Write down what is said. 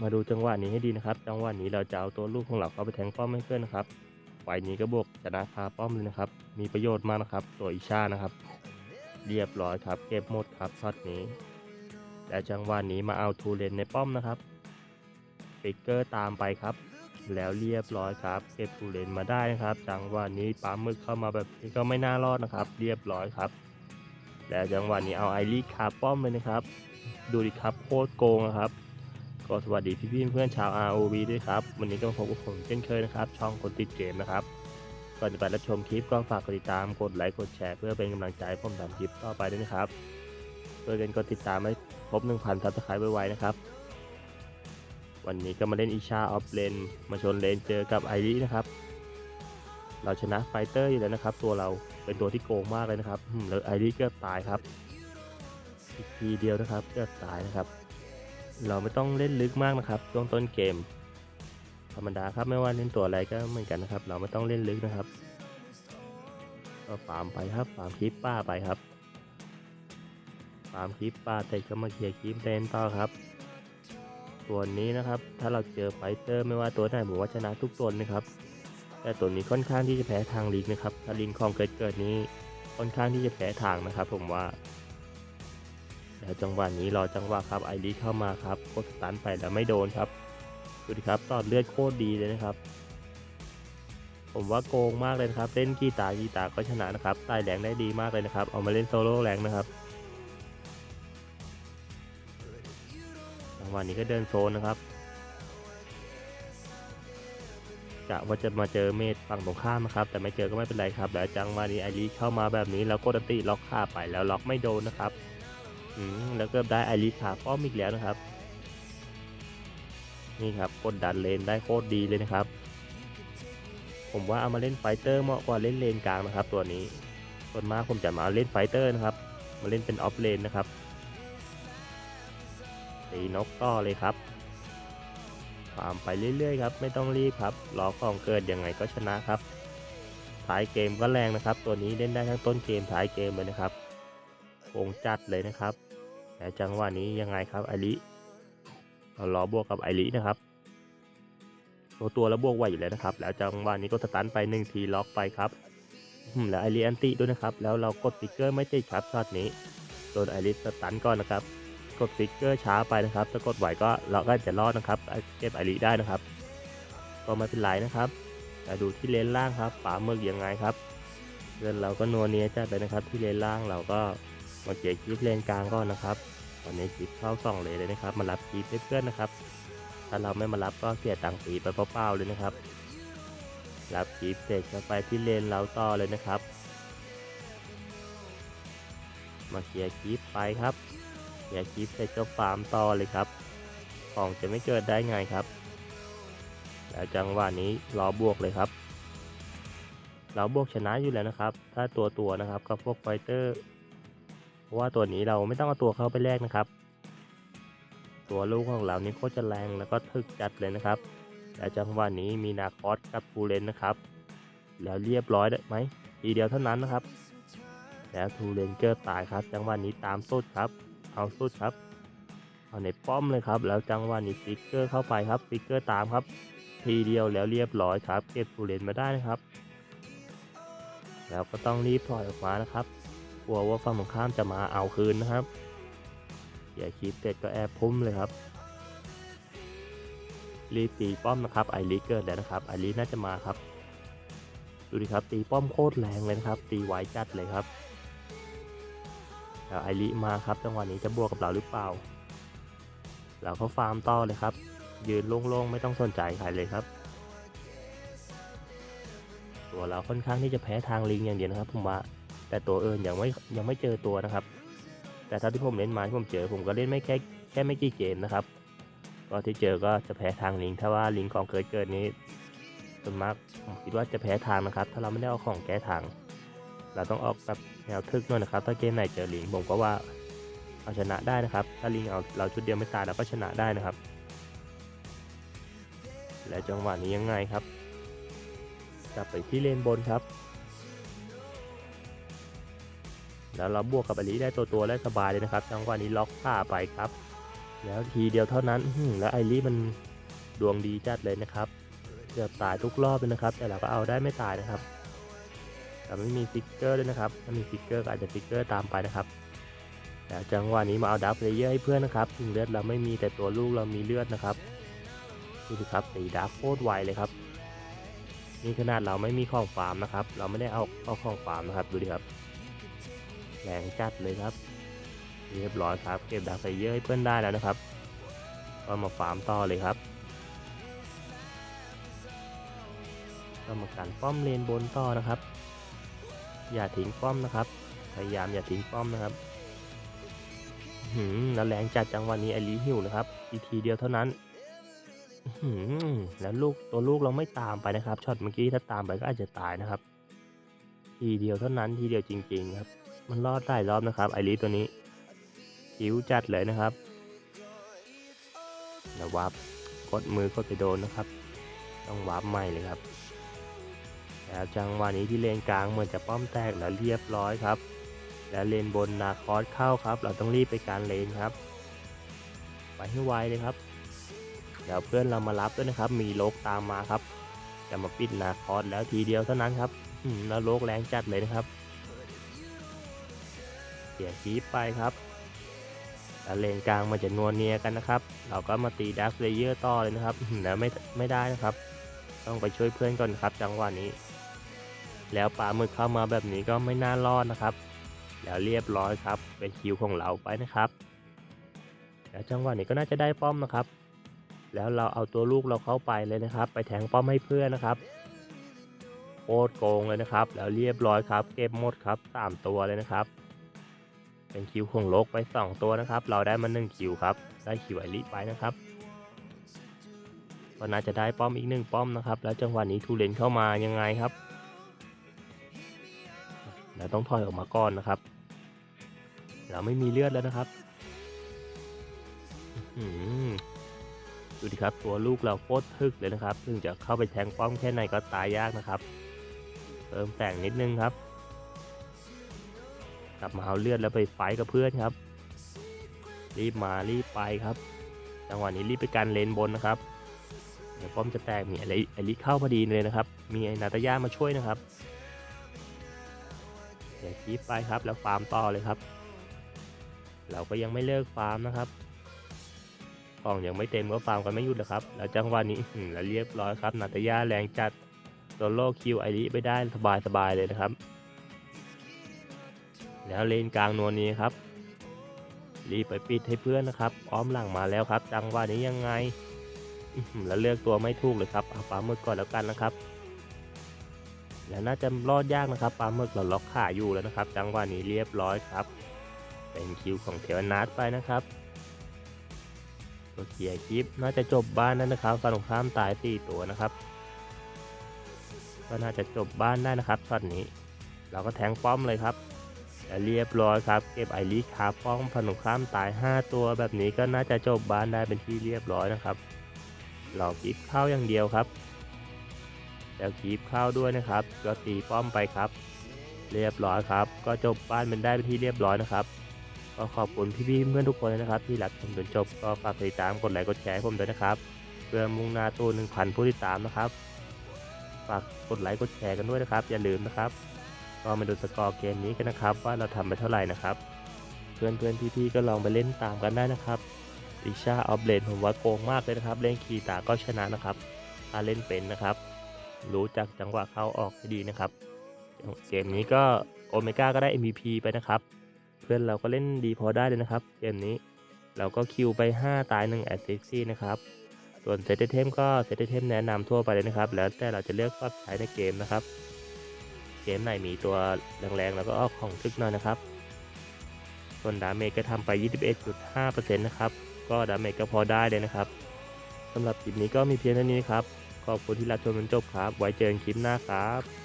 มาดูจังหวะนี้ให้ดีนะครับ จังหวะนี้เราจะเอาตัวลูกของเราเข้าไปแทงป้อมให้เพื่อนนะครับไฟนี้ก็บวกชนะคาป้อมเลยนะครับ มีประโยชน์มากนะครับ ตัวอิชานะครับ เรียบร้อยครับ เก็บหมดครับช็อตนี้ และจังหวะนี้มาเอาทูเลนในป้อมนะครับฟิกเกอร์ตามไปครับ แล้วเรียบร้อยครับ เก็บทูเลนมาได้นะครับ จังหวะนี้ปลาหมึกเข้ามาแบบนี้ก็ไม่น่ารอดนะครับ เรียบร้อยครับ แล้วจังหวะนี้เอาไอรีคาป้อมเลยนะครับ ดูดิครับโคตรโกงอะครับ ก็สวัสดีพี่ๆเพื่อนชาว ROV ด้วยครับ วันนี้ก็มาพบกับผมเช่นเคยนะครับ ช่องคนติดเกมนะครับ ก่อนจะไปรับชมคลิปก็ฝากกดติดตาม กดไลค์ กดแชร์เพื่อเป็นกำลังใจให้ผมทำคลิปต่อไปด้วยนะครับเพื่อกันกดติดตามให้ครบ1,000ซับสไครต์ไวๆนะครับ วันนี้ก็มาเล่นอีชาออฟเลนมาชนเลนเจอกับไอรินะครับ เราชนะไฟเตอร์อยู่แล้วนะครับ ตัวเราเป็นตัวที่โกงมากเลยนะครับอืมแล้วไอริกือบตายครับอีกทีเดียวนะครับกือบตายนะครับ เราไม่ต้องเล่นลึกมากนะครับช่วงต้นเกม ธรรมดาครับไม่ว่าเล่นตัวอะไรก็เหมือนกันนะครับ เราไม่ต้องเล่นลึกนะครับก็ฟาร์มไปครับฟาร์มคลิปป้าไปครับฟาร์มคลิปป้าแต่ก็มาเคลียร์คลิปเลนต่อครับ ตัวนี้นะครับ ถ้าเราเจอไฟเตอร์ไม่ว่าตัวไหนผมว่าชนะทุกตัวนะครับแต่ตัวนี้ค่อนข้างที่จะแพ้ทางลิงนะครับ ถ้าลิงของเกิดเกิดนี้ค่อนข้างที่จะแพ้ทางนะครับ ผมว่า แล้วจังหวะนี้รอจังหวะครับไอรีเข้ามาครับกดสตันไปแล้วไม่โดนครับดูดิครับตอดเลือดโคตรดีเลยนะครับ ผมว่าโกงมากเลยครับเล่นกีตาร์กีตาก็ชนะนะครับไต่แรงได้ดีมากเลยนะครับ เอามาเล่นโซโล่แรงนะครับจังหวะนี้ก็เดินโซนนะครับกะว่าจะมาเจอเมดฝั่งตรงข้ามนะครับ แต่ไม่เจอก็ไม่เป็นไรครับแล้วจังหวะนี้ไอรีเข้ามาแบบนี้แล้วโกดติล็อกฆ่าไปแล้วล็อกไม่โดนนะครับ แล้วก็ได้ไอรีขาป้อมอีกแล้วนะครับ นี่ครับกดดันเลนได้โคตรดีเลยนะครับ ผมว่าเอามาเล่นไฟเตอร์เหมาะกว่าเล่นเลนกลางนะครับ ตัวนี้ส่วนมากผมจะมาเล่นไฟเตอร์นะครับ มาเล่นเป็นออฟเลนนะครับตีนกต่อเลยครับฟาร์มไปเรื่อยๆครับ ไม่ต้องรีบครับรอของเกิดยังไงก็ชนะครับท้ายเกมก็แรงนะครับ ตัวนี้เล่นได้ทั้งต้นเกมท้ายเกมเลยนะครับ วงจัดเลยนะครับแต่จังหวะนี้ยังไงครับไอริเราล้อบวกกับไอรินะครับ ตัวตัวแล้วบวกไหวอยู่แล้วนะครับ แล้วจังหวะนี้ก็สตันไปหนึ่งทีล็อกไปครับแล้วไอริแอนติด้วยนะครับ แล้วเรากดสติ๊กเกอร์ไม่ติดครับช็อตนี้โดนไอริสตันก่อนนะครับกดสติ๊กเกอร์ช้าไปนะครับถ้ากดไหวก็เราก็จะรอดนะครับเก็บไอริได้นะครับ ก็ไม่เป็นไรนะครับแต่ดูที่เลนล่างครับป่าเมือกยังไงครับเพื่อนเราก็นัวเนียจัดเลยนะครับ ที่เลนล่างเราก็ มาเกียร์คลิปเลนกลางก่อนนะครับตอนนี้คลิปเข้าส่องเลยเลยนะครับ มารับคลิปเพื่อนนะครับ ถ้าเราไม่มารับก็เสียตังค์ฟรีไปเปล่าๆเลยนะครับ รับคลิปเสร็จก็ไปที่เลนเราต่อเลยนะครับ มาเคลียร์คลิปไปครับเคลียร์คลิปเสร็จก็ฟาร์มต่อเลยครับ ของจะไม่เกิดได้ไงครับแล้วจังหวะนี้รอบวกเลยครับเราบวกชนะอยู่แล้วนะครับ ถ้าตัวตัวนะครับกับพวกไฟเตอร์ ราะว่าตัวนี้เราไม่ต้องเอาตัวเข้าไปแลกนะครับ ตัวลูกของเรานี่โคตรจะแรงแล้วก็ทึกจัดเลยนะครับและจังหวะนี้มีนาคอสกับปูเลนนะครับ แล้วเรียบร้อยได้ไหมทีเดียวเท่านั้นนะครับ แล้วทูเลนเกอร์ตายครับ จังหวะนี้ตามสุดครับ เอาสุดครับเอาในป้อมเลยครับ แล้วจังหวะนี้ฟิกเกอร์เข้าไปครับฟิกเกอร์ตามครับ ทีเดียวแล้วเรียบร้อยครับ เก็บทูเลนมาได้นะครับ แล้วก็ต้องรีบถอยออกมานะครับ ลัวว่าฝั่งตรงข้ามจะมาเอาคืนนะครับอย่าคลิปเสร็จก็แอบพุ่มเลยครับ รีตีป้อมนะครับไอริเกิดแล้วนะครับไอริน่าจะมาครับ ดูดิครับตีป้อมโคตรแรงเลยนะครับ ตีไวจัดเลยครับแล้วไอริมาครับจังหวะนี้จะบวกกับเราหรือเปล่า เราก็ฟาร์มต่อเลยครับ ยืนโล่งๆไม่ต้องสนใจใครเลยครับ ตัวเราค่อนข้างที่จะแพ้ทางลิงอย่างเดียวนะครับผมว่า แต่ตัวอื่นยังไม่ยังไม่เจอตัวนะครับ แต่ถ้าที่ผมเล่นมาที่ผมเจอ ผมก็เล่นไม่แค่แค่ไม่กี่เกมนะครับก็ที่เจอก็จะแพ้ทางลิงถ้าว่าลิงของเกิดเกิดนี้ส่วนมากผมคิดว่าจะแพ้ทางนะครับ ถ้าเราไม่ได้เอาของแก้ทาง เราต้องออกแบบแนวทึกหน่อยนะครับ ถ้าเกมไหนเจอลิงผมก็ว่าเอาชนะได้นะครับ ถ้าลิงเอาเราชุดเดียวไม่ตายเราก็ชนะได้นะครับ และจังหวะนี้ยังไงครับกลับไปที่เลนบนครับ แล้วเราบวกกับอลีได้ตัวตัวๆและสบายเลยนะครับจังหวะนี้ล็อกผ้าไปครับ แล้วทีเดียวเท่านั้นแล้วไอรีมันดวงดีจัดเลยนะครับเกือบตายทุกรอบเลยนะครับ แต่เราก็เอาได้ไม่ตายนะครับแต่ไม่มีฟิกเกอร์ด้วยนะครับถ้ามีฟิกเกอร์ก็อาจจะฟิกเกอร์ตามไปนะครับแล้วจังหวะนี้มาเอาดับเพลเยอร์ให้เพื่อนนะครับถึงเลือดเราไม่มีแต่ตัวลูกเรามีเลือดนะครับดูสิครับตีดับโคตรไวเลยครับนี่ขนาดเราไม่มีของฟาร์มนะครับ เราไม่ได้เอาเอาของฟาร์มนะครับดูดิครับ แรงจัดเลยครับเรียบร้อยครับ เก็บดักไซเยอร์ให้เพื่อนได้แล้วนะครับ ก็มาฟาร์มต่อเลยครับก็มากันป้อมเลนบนต่อนะครับ อย่าทิ้งป้อมนะครับ พยายามอย่าทิ้งป้อมนะครับหืมแล้วแรงจัดจังหวะนี้ไอรีหิวนะครับ อีกทีเดียวเท่านั้นหืมแล้วลูกตัวลูกเราไม่ตามไปนะครับช็อตเมื่อกี้ถ้าตามไปก็อาจจะตายนะครับ ทีเดียวเท่านั้นทีเดียวจริง ๆ ครับ มันรอดได้รอบนะครับไอรีตัวนี้คิ้วจัดเลยนะครับแล้ววับกดมือกดไปโดนนะครับ ต้องวับใหม่เลยครับ แล้วจังหวะนี้ที่เลนกลางเหมือนจะป้อมแตกแล้วเรียบร้อยครับ แล้วเลนบนนาคอสเข้าครับ เราต้องรีบไปการเลนครับไปให้ไวเลยครับเดี๋ยวเพื่อนเรามารับด้วยนะครับ มีโลกตามมาครับ จะมาปิดนาคอสแล้วทีเดียวเท่านั้นครับแล้วโลกแรงจัดเลยนะครับ สียคีปไปครับแล้วเลนกลางมันจะนัวเนียกันนะครับ เราก็มาตีดักเลเยอร์ต่อเลยนะครับแล้วไม่ไม่ได้นะครับ ต้องไปช่วยเพื่อนก่อนครับจังหวะนี้ แล้วปลาหมึกเข้ามาแบบนี้ก็ไม่น่ารอดนะครับ แล้วเรียบร้อยครับ เป็นคิวของเราไปนะครับ แล้วจังหวะนี้ก็น่าจะได้ป้อมนะครับ แล้วเราเอาตัวลูกเราเข้าไปเลยนะครับ ไปแทงป้อมให้เพื่อนนะครับโคตรโกงเลยนะครับ แล้วเรียบร้อยครับ เก็บหมดครับสามตัวเลยนะครับ เป็นคิวของโลกไปสองตัวนะครับ เราได้มาหนึ่งคิวครับ ได้คิวไอริไปนะครับก็น่าจะได้ป้อมอีกหนึ่งป้อมนะครับ แล้วจังหวะนี้ทูเลนเข้ามายังไงครับเราต้องถอยออกมาก่อนนะครับ เราไม่มีเลือดแล้วนะครับอื้อหือดูดิครับตัวลูกเราโคตรทึกเลยนะครับ ซึ่งจะเข้าไปแทงป้อมแค่ไหนก็ตายยากนะครับ เติมแต่งนิดนึงครับ กลับมาเอาเลือดแล้วไปไฟกับเพื่อนครับ รีบมารีบไปครับ จังหวะนี้รีบไปกันเลนบนนะครับเดี๋ยวป้อมจะแตกมีไอริไอริเข้าพอดีเลยนะครับ มีไอนาตาย่ามาช่วยนะครับเดี๋ยวคีบไปครับแล้วฟาร์มต่อเลยครับ เราก็ยังไม่เลิกฟาร์มนะครับกล่องยังไม่เต็มก็ฟาร์มกันไม่หยุดนะครับ แล้วจังหวะนี้อื้อหือแล้วเรียบร้อยครับนาตาย่าแรงจัดโซโล่คิวไอริไปได้สบายๆเลยนะครับ แล้วเลนกลางนวลนี้ครับ รีบไปปิดให้เพื่อนนะครับ อ้อมหลังมาแล้วครับ จังหวะนี้ยังไงแล้วเลือกตัวไม่ถูกเลยครับเอาปลาหมึกก่อนแล้วกันนะครับ แล้วน่าจะรอดยากนะครับปลาหมึกเราล็อกขาอยู่แล้วนะครับ จังหวะนี้เรียบร้อยครับ เป็นคิวของเทวนาทไปนะครับตัวเคลียคลิปน่าจะจบบ้านนั่นนะครับฝั่งตรงข้ามตายสี่ตัวนะครับ ก็น่าจะจบบ้านได้นะครับช็อตนี้ เราก็แทงป้อมเลยครับ เรียบร้อยครับ เก็บไอรีคาป้องตรงข้ามตาย 5 ตัวแบบนี้ก็น่าจะจบบ้านได้เป็นที่เรียบร้อยนะครับเราคลิปเข้าอย่างเดียวครับแล้วคีบเข้าด้วยนะครับ ก็ตีป้อมไปครับ เรียบร้อยครับ ก็จบบ้านเป็นได้เป็นที่เรียบร้อยนะครับก็ขอบคุณพี่ๆเพื่อนทุกคนนะครับ ที่รับชมจนจบก็ฝากติดตามกดไลค์กดแชร์ให้ผมด้วยนะครับ เพื่อมุ่งหน้าตู้1,000ผู้ติดตามนะครับ ฝากกดไลค์กดแชร์กันด้วยนะครับ อย่าลืมนะครับ ก็มาดูสกอร์เกมนี้กันนะครับ ว่าเราทำไปเท่าไหร่นะครับ เพื่อนๆพี่ๆก็ลองไปเล่นตามกันได้นะครับอิชาออฟเลนผมว่าโกงมากเลยนะครับ เล่นคีตาก็ชนะนะครับถ้าเล่นเป็นนะครับ รู้จักจังหวะเข้าออกให้ดีนะครับ เกมนี้ก็โอเมก้าก็ได้ MVP ไปนะครับ เพื่อนเราก็เล่นดีพอได้เลยนะครับ เกมนี้เราก็คิวไป 5 ตาย1แอสซิสซี่นะครับ ส่วนเซตเทมก็เซตเทมแนะนำทั่วไปเลยนะครับ แล้วแต่เราจะเลือกปรับใช้ในเกมนะครับ เกมไหนมีตัวแรงๆแล้วก็ออกของทึกหน่อยนะครับ ส่วนดาเมจก็ทำไป 21.5%นะครับ ก็ดาเมจก็พอได้เลยนะครับสำหรับคลิปนี้ก็มีเพียงเท่านี้นครับ ขอบคุณที่รับชมจนจบครับ ไว้เจอกันคลิปหน้าครับ